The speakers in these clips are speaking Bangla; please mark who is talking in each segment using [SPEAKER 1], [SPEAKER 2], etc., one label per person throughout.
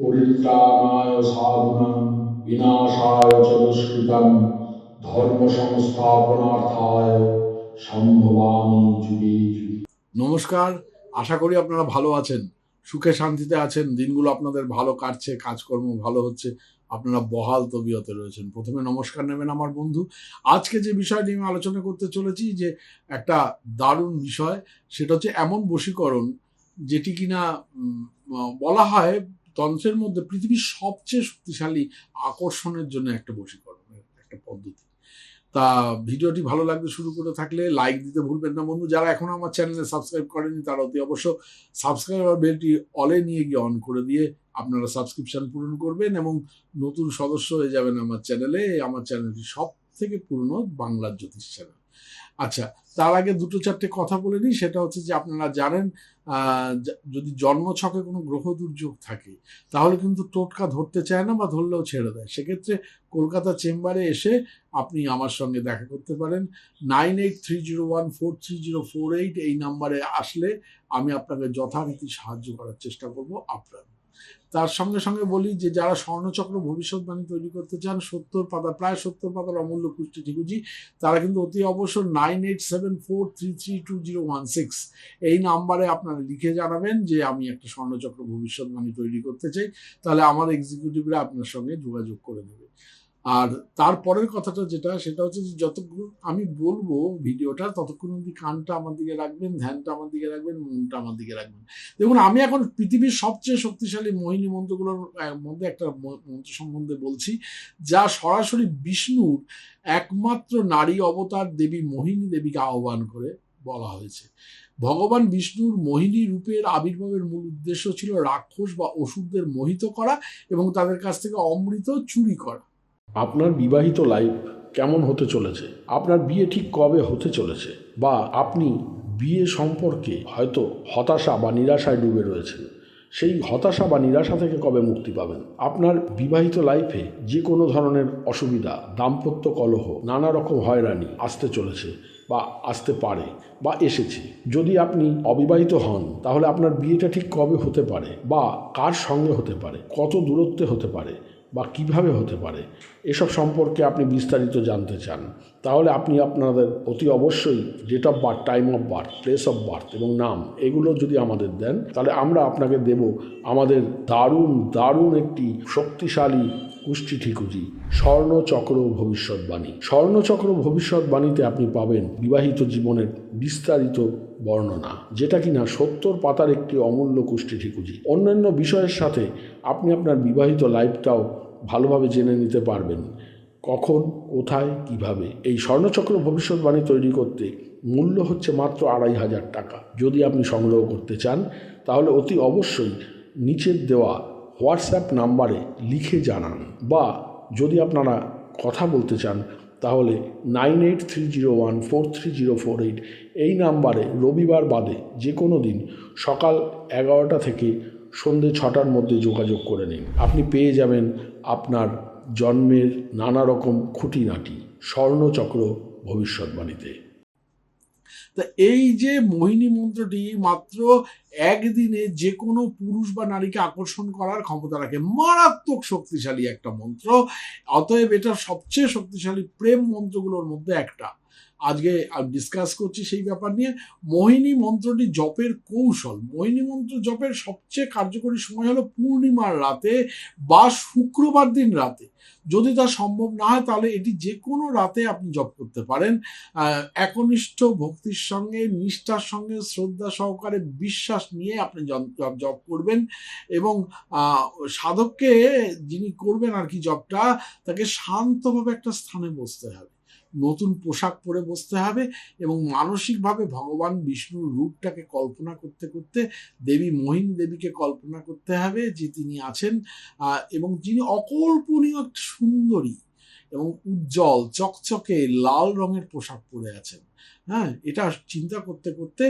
[SPEAKER 1] পরিত্রাণায় সাধনাং বিনাশায় চ দুষ্কৃতাং ধর্ম সংস্থাপনার্থায় সম্ভবামি যুগে
[SPEAKER 2] নমস্কার আশা করি আপনারা ভালো আছেন সুখে শান্তিতে আছেন দিনগুলো আপনাদের ভালো কাটছে কাজকর্ম ভালো হচ্ছে আপনারা বহাল তবিয়তে রয়েছেন প্রথমে নমস্কার নেবেন আমার বন্ধু আজকে যে বিষয়টি আমি আলোচনা করতে চলেছি যে একটা দারুণ বিষয় সেটা হচ্ছে এমন বশীকরণ যেটি কিনা বলা হয় তন্ত্রের মধ্যে পৃথিবীর সবচেয়ে শক্তিশালী আকর্ষণের জন্য একটা বশীকরণের একটা পদ্ধতি তা ভিডিওটি ভালো লাগতে শুরু করে থাকলে লাইক দিতে ভুলবেন না বন্ধু যারা এখনও আমার চ্যানেলে সাবস্ক্রাইব করেনি তারা অতি অবশ্য সাবস্ক্রাইবার বেলটি অলে নিয়ে গিয়ে অন করে দিয়ে আপনারা সাবস্ক্রিপশান পূরণ করবেন এবং নতুন সদস্য হয়ে যাবেন আমার চ্যানেলে আমার চ্যানেলটি সব থেকে পুরনো বাংলার জ্যোতিষ চ্যানেল আচ্ছা তার আগে দুটো চারটে কথা বলে নিই সেটা হচ্ছে যে আপনারা জানেন যদি জন্ম ছকে কোনো গ্রহ দুর্যোগ থাকে তাহলে কিন্তু টোটকা ধরতে চায় না বা ধরলেও ছেড়ে দেয় সেক্ষেত্রে কলকাতা চেম্বারে এসে আপনি আমার সঙ্গে দেখা করতে পারেন nine eight three zero one four three zero four eight এই নাম্বারে আসলে আমি আপনাকে যথারীতি সাহায্য করার চেষ্টা করব আপনার তার সঙ্গে সঙ্গে বলি যে যারা স্বর্ণচক্র ভবিষ্যৎবাণী তৈরি করতে চান সত্তর পাতা প্রায় সত্তর পাতার অমূল্য কুষ্টি ঠিকুজি তারা কিন্তু অতি অবশ্য nine eight seven four three three two zero one six এই নাম্বারে আপনারা লিখে জানাবেন যে আমি একটা স্বর্ণচক্র ভবিষ্যৎবাণী তৈরি করতে চাই তাহলে আমার এক্সিকিউটিভরা আপনার সঙ্গে যোগাযোগ করে নেবে আর তারপরের কথাটা যেটা সেটা হচ্ছে যে যতক্ষণ আমি বলবো ভিডিওটা ততক্ষণ অব্দি কানটা আমার দিকে রাখবেন ধ্যানটা আমার দিকে রাখবেন মনটা আমার দিকে রাখবেন দেখুন আমি এখন পৃথিবীর সবচেয়ে শক্তিশালী মোহিনী মন্ত্রগুলোর মধ্যে একটা মন্ত্র সম্বন্ধে বলছি যা সরাসরি বিষ্ণুর একমাত্র নারী অবতার দেবী মোহিনী দেবীকে আহ্বান করে বলা হয়েছে ভগবান বিষ্ণুর মোহিনী রূপের আবির্ভাবের মূল উদ্দেশ্য ছিল রাক্ষস বা অসুরদের মোহিত করা এবং তাদের কাছ থেকে অমৃত চুরি করা
[SPEAKER 3] আপনার বিবাহিত লাইফ কেমন হতে চলেছে আপনার বিয়ে ঠিক কবে হতে চলেছে বা আপনি বিয়ে সম্পর্কে হয়তো হতাশা বা নিরাশায় ডুবে রয়েছেন সেই হতাশা বা নিরাশা থেকে কবে মুক্তি পাবেন আপনার বিবাহিত লাইফে যে কোনো ধরনের অসুবিধা দাম্পত্য কলহ নানা রকম হয়রানি আসতে চলেছে বা আসতে পারে বা এসেছে যদি আপনি অবিবাহিত হন তাহলে আপনার বিয়েটা ঠিক কবে হতে পারে বা কার সঙ্গে হতে পারে কত দূরত্বে হতে পারে বা কিভাবে হতে পারে এসব সম্পর্কে আপনি বিস্তারিত জানতে চান তাহলে আপনি আপনাদের অতি অবশ্যই date of birth time of birth place of birth এবং নাম এগুলো যদি আমাদের দেন তাহলে আমরা আপনাকে দেব আমাদের দারুণ দারুণ একটি শক্তিশালী কুষ্টি ঠিকুজি স্বর্ণচক্র ভবিষ্যৎবাণী স্বর্ণচক্র ভবিষ্যৎবাণীতে আপনি পাবেন বিবাহিত জীবনের বিস্তারিত বর্ণনা যেটা কিনা সত্তর পাতার একটি অমূল্য কুষ্টি ঠিকুজি অন্যান্য বিষয়ের সাথে আপনি আপনার বিবাহিত লাইফটাও ভালোভাবে জেনে নিতে পারবেন কখন কোথায় কিভাবে এই স্বর্ণচক্র ভবিষ্যৎবাণী তৈরি করতে মূল্য হচ্ছে মাত্র আড়াই হাজার টাকা যদি আপনি সংগ্রহ করতে চান তাহলে অতি অবশ্যই নিচের দেওয়া হোয়াটসঅ্যাপ নাম্বারে লিখে জানান বা যদি আপনারা কথা বলতে চান তাহলে nine eight three zero one four three zero four eight এই নাম্বারে রবিবার বাদে যে কোনো দিন সকাল এগারোটা থেকে সন্ধে ছটার মধ্যে যোগাযোগ করে নিন আপনি পেয়ে যাবেন আপনার জন্মের নানা রকম খুঁটিনাটি স্বর্ণচক্র ভবিষ্যৎবাণীতে
[SPEAKER 2] তা এই যে মোহিনী মন্ত্রটি মাত্র একদিনে যে কোনো পুরুষ বা নারীকে আকর্ষণ করার ক্ষমতা রাখে মারাত্মক শক্তিশালী একটা মন্ত্র অতএব এটা সবচেয়ে শক্তিশালী প্রেম মন্ত্রগুলোর মধ্যে একটা আজকে ডিসকাস করছি সেই ব্যাপার নিয়ে মোহিনী মন্ত্রটি জপের কৌশল মোহিনী মন্ত্র জপের সবচেয়ে কার্যকরী সময় হলো পূর্ণিমার রাতে বা শুক্রবার দিন রাতে যদি তা সম্ভব না হয় তাহলে এটি যে কোনো রাতে আপনি জপ করতে পারেন একনিষ্ঠ ভক্তির সঙ্গে নিষ্ঠার সঙ্গে শ্রদ্ধা সহকারে বিশ্বাস নিয়ে আপনি জপ করবেন এবং সাধককে যিনি করবেন আর কি জপটা তাকে শান্তভাবে একটা স্থানে বসতে হবে নতুন পোশাক পরে বসতে হবে এবং মানসিকভাবে ভগবান বিষ্ণুর রূপটাকে কল্পনা করতে করতে দেবী মোহিনী দেবীকে কল্পনা করতে হবে যে তিনি আছেন এবং যিনি অকল্পনীয় সুন্দরী এবং উজ্জ্বল চকচকে লাল রঙের পোশাক পরে আছেন হ্যাঁ এটা চিন্তা করতে করতে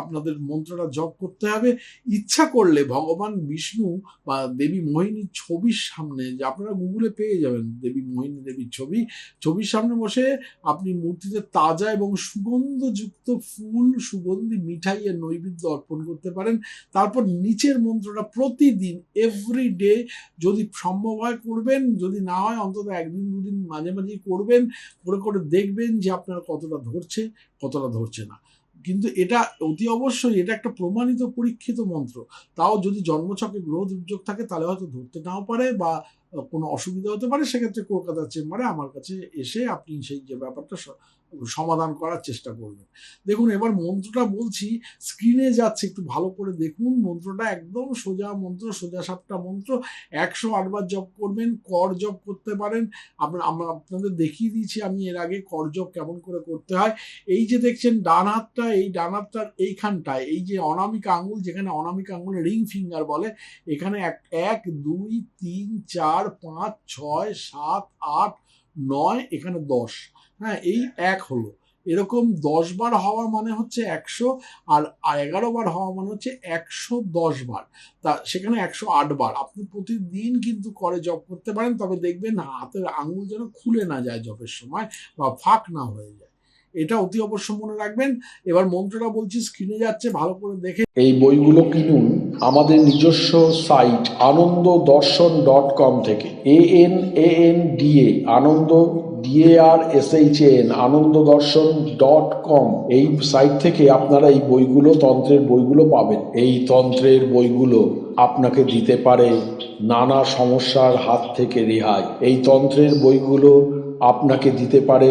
[SPEAKER 2] আপনাদের মন্ত্রটা জপ করতে হবে ইচ্ছা করলে ভগবান বিষ্ণু বা দেবী মোহিনীর ছবির সামনে যে আপনারা গুগলে পেয়ে যাবেন দেবী মোহিনী দেবীর ছবি ছবির সামনে বসে আপনি মূর্তিতে তাজা এবং সুগন্ধযুক্ত ফুল সুগন্ধি মিঠাই এর নৈবেদ্য অর্পণ করতে পারেন তারপর নিচের মন্ত্রটা প্রতিদিন এভরি ডে যদি সম্ভব হয় করবেন যদি না হয় অন্তত একদিন দুদিন মাঝে মাঝে করবেন করে করে দেখবেন যে আপনার কতটা ধরছে ধরছে কতটা ধরছে না কিন্তু এটা অতি অবশ্যই এটা একটা প্রমাণিত পরীক্ষিত মন্ত্র তাও যদি জন্মছকে গ্রহ দুর্যোগ থাকে তাহলে হয়তো ধরতে নাও পারে বা কোনো অসুবিধা হতে পারে সেক্ষেত্রে কলকাতার চেম্বারে আমার কাছে এসে আপনি সেই যে ব্যাপারটা সমাধান করার চেষ্টা করবেন দেখুন এবার মন্ত্রটা বলছি স্ক্রিনে যাচ্ছে একটু ভালো করে দেখুন মন্ত্রটা একদম সোজা মন্ত্র সোজা সাতটা মন্ত্র একশো আটবার জব করবেন কর জব করতে পারেন আপনার আমরা আপনাদের দেখিয়ে দিয়েছি আমি এর আগে কর জব কেমন করে করতে হয় এই যে দেখছেন ডান হাতটা এই ডান হাতটার এইখানটায় এই যে অনামিক আঙুল যেখানে অনামিক আঙুল রিং ফিঙ্গার বলে এখানে এক এক দুই তিন চার চার পাঁচ ছয় সাত আট নয় এখানে দশ হ্যাঁ এই এক হলো এরকম দশ বার হওয়া মানে হচ্ছে একশো আর এগারো বার হওয়া মানে হচ্ছে একশো দশ বার তা সেখানে একশো আট বার আপনি প্রতিদিন কিন্তু করে জব করতে পারেন তবে দেখবেন হাতের আঙুল যেন খুলে না যায় জবের সময় বা ফাঁক না হয়ে যায় এটা অতি অবশ্য মনে রাখবেন এবার মন্ত্রটা বলছি স্ক্রিনে যাচ্ছে ভালো করে দেখে
[SPEAKER 4] এই বইগুলো কিনুন আমাদের নিজস্ব সাইট আনন্দ দর্শন ডট কম থেকে A N A N D A Ananda DA R S H N Ananda Darshan dot কম এই সাইট থেকে আপনারা এই বইগুলো তন্ত্রের বইগুলো পাবেন এই তন্ত্রের বইগুলো আপনাকে দিতে পারে নানা সমস্যার হাত থেকে রেহাই এই তন্ত্রের বইগুলো আপনাকে দিতে পারে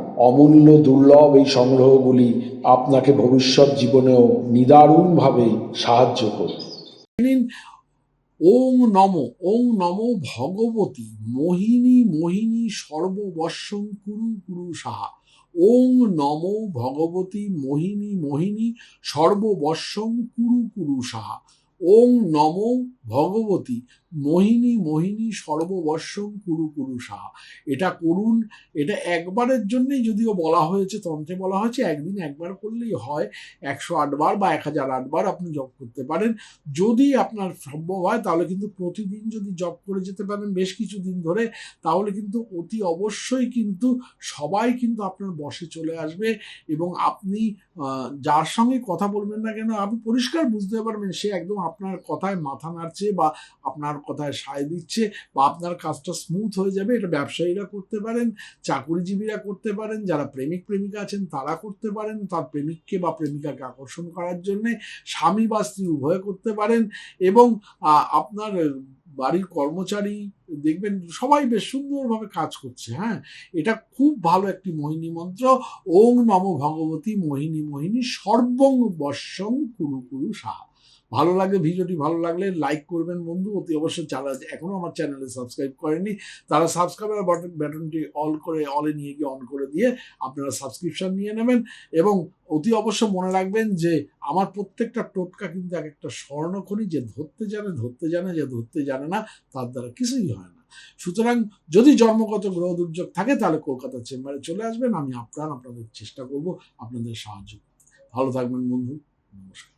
[SPEAKER 4] অমূল্য দুর্লভ এই সংগ্রহগুলি আপনাকে ভবিষ্যৎ জীবনেও নিদারুণভাবে সাহায্য করবে
[SPEAKER 2] ওং নম ওং নম ভগবতী মোহিনী মোহিনী সর্ববর্ষম কুরু কুরু সাহা ওং নম ভগবতী মোহিনী মোহিনী সর্ববর্ষম কুরু কুরু সাহা ওং নম ভগবতী মোহিনী মোহিনী সর্ববর্ষম কুরু সাহা এটা করুন এটা একবারের জন্যই যদিও বলা হয়েছে তন্ত্রে বলা হয়েছে একদিন একবার করলেই হয় একশো আটবার বা এক হাজার আটবার আপনি জপ করতে পারেন যদি আপনার সম্ভব হয় তাহলে কিন্তু প্রতিদিন যদি জপ করে যেতে পারেন বেশ কিছু দিন ধরে তাহলে কিন্তু অতি অবশ্যই কিন্তু সবাই কিন্তু আপনার বসে চলে আসবে এবং আপনি যার সঙ্গে কথা বলবেন না কেন আপনি পরিষ্কার বুঝতে পারবেন সে একদম আপনার কথায় মাথা নাড়ছে বা আপনার কথায় সায় দিচ্ছে বা আপনার কাজটা স্মুথ হয়ে যাবে এটা ব্যবসায়ীরা করতে পারেন চাকরিজীবীরা করতে পারেন যারা প্রেমিক প্রেমিকা আছেন তারা করতে পারেন তার প্রেমিককে বা প্রেমিকাকে আকর্ষণ করার জন্যে স্বামী বা স্ত্রী উভয় করতে পারেন এবং আপনার বাড়ির কর্মচারী দেখবেন সবাই বেশ সুন্দরভাবে কাজ করছে হ্যাঁ এটা খুব ভালো একটি মোহিনী মন্ত্র ওং নম ভগবতী মোহিনী মোহিনী সর্বং বর্ষং কুরু কুরু সাহা ভালো লাগে ভিডিওটি ভালো লাগলে লাইক করবেন বন্ধু অতি অবশ্যই যারা এখনও আমার চ্যানেলে সাবস্ক্রাইব করেনি তারা সাবস্ক্রাইবার বাটন বাটনটি অল করে অলে নিয়ে গিয়ে অন করে দিয়ে আপনারা সাবস্ক্রিপশান নিয়ে নেবেন এবং অতি অবশ্য মনে রাখবেন যে আমার প্রত্যেকটা টোটকা কিন্তু এক একটা স্বর্ণখনি যে ধরতে জানে ধরতে জানে যে ধরতে জানে না তার দ্বারা কিছুই হয় না সুতরাং যদি জন্মগত গ্রহ দুর্যোগ থাকে তাহলে কলকাতার চেম্বারে চলে আসবেন আমি আপ্রাণ আপনাদের চেষ্টা করব আপনাদের সাহায্য ভালো থাকবেন বন্ধু নমস্কার